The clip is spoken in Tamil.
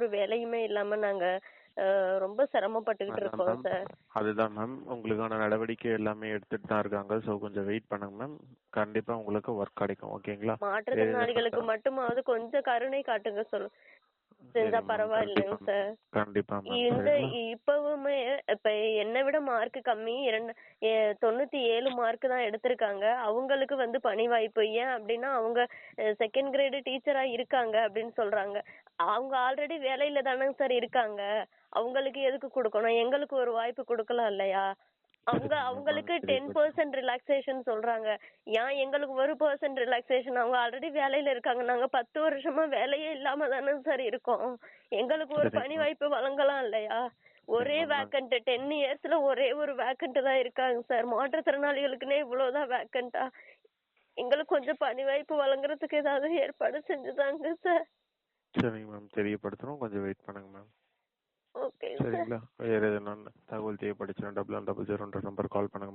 ஒரு வேலையுமே இல்லாம நாங்க ரொம்ப சிரமப்பட்டுக்கிட்டு அதான் இருக்கோம் சார் அதுதான் மேம் உங்களுக்கான நடவடிக்கை எல்லாமே எடுத்துட்டு தான் இருக்காங்க. ஸோ கொஞ்சம் வெயிட் பண்ணுங்க மேம் கண்டிப்பா உங்களுக்கு ஒர்க் கிடைக்கும். ஓகேங்களா மாற்றுத்திறனாளிகளுக்கு மட்டுமாவது கொஞ்சம் கருணை காட்டுங்க சொல்லு செஞ்சா பரவாயில்லைங்க சார். கண்டிப்பா இந்த இப்பவுமே இப்ப என்னை விட மார்க் கம்மி இரண்டு தொண்ணூத்தி ஏழு மார்க் தான் எடுத்திருக்காங்க. அவங்களுக்கு வந்து பணி வாய்ப்பு. ஏன் அப்படின்னா அவங்க செகண்ட் கிரேடு டீச்சரா இருக்காங்க அப்படின்னு சொல்றாங்க. அவங்க ஆல்ரெடி வேலையில தானங்க சார் இருக்காங்க. அவங்களுக்கு எதுக்கு கொடுக்கணும்? எங்களுக்கு ஒரு வாய்ப்பு கொடுக்கலாம் இல்லையா? அவங்க அவங்களுக்கு டென். பர்சன்ட் ரிலாக்ஸேஷன் சொல்றாங்க. ஏன் எங்களுக்கு ஒரு பர்சன்ட் ரிலாக்ஸேஷன் அவங்க ஆல்ரெடி வேலையில இருக்காங்க. நாங்க பத்து வருஷமா வேலையே இல்லாம தானே சார் இருக்கோம். எங்களுக்கு ஒரு. பணி வாய்ப்பு வழங்கலாம் இல்லையா? ஒரே. வேக்கண்ட் டென் இயர்ஸ்ல ஒரே ஒரு வேக்கண்ட் தான் இருக்காங்க சார் மாற்றுத்திறனாளிகளுக்குன்னே இவ்வளவுதான் வேக்கண்டா எங்களுக்கு கொஞ்சம் பணி வாய்ப்பு வழங்குறதுக்கு ஏதாவது ஏற்பாடு செஞ்சுதாங்க சார் சரிங்க மேம் தெரியப்படுத்துறோம். கொஞ்சம் வெயிட் பண்ணுங்க மேம் சரிங்களா? வேற எதுனா தகவல் தேவைப்படுச்சுன்னா டபுள் ஒன் டபுள் ஜீரோன்ற நம்பர் கால் பண்ணுங்க.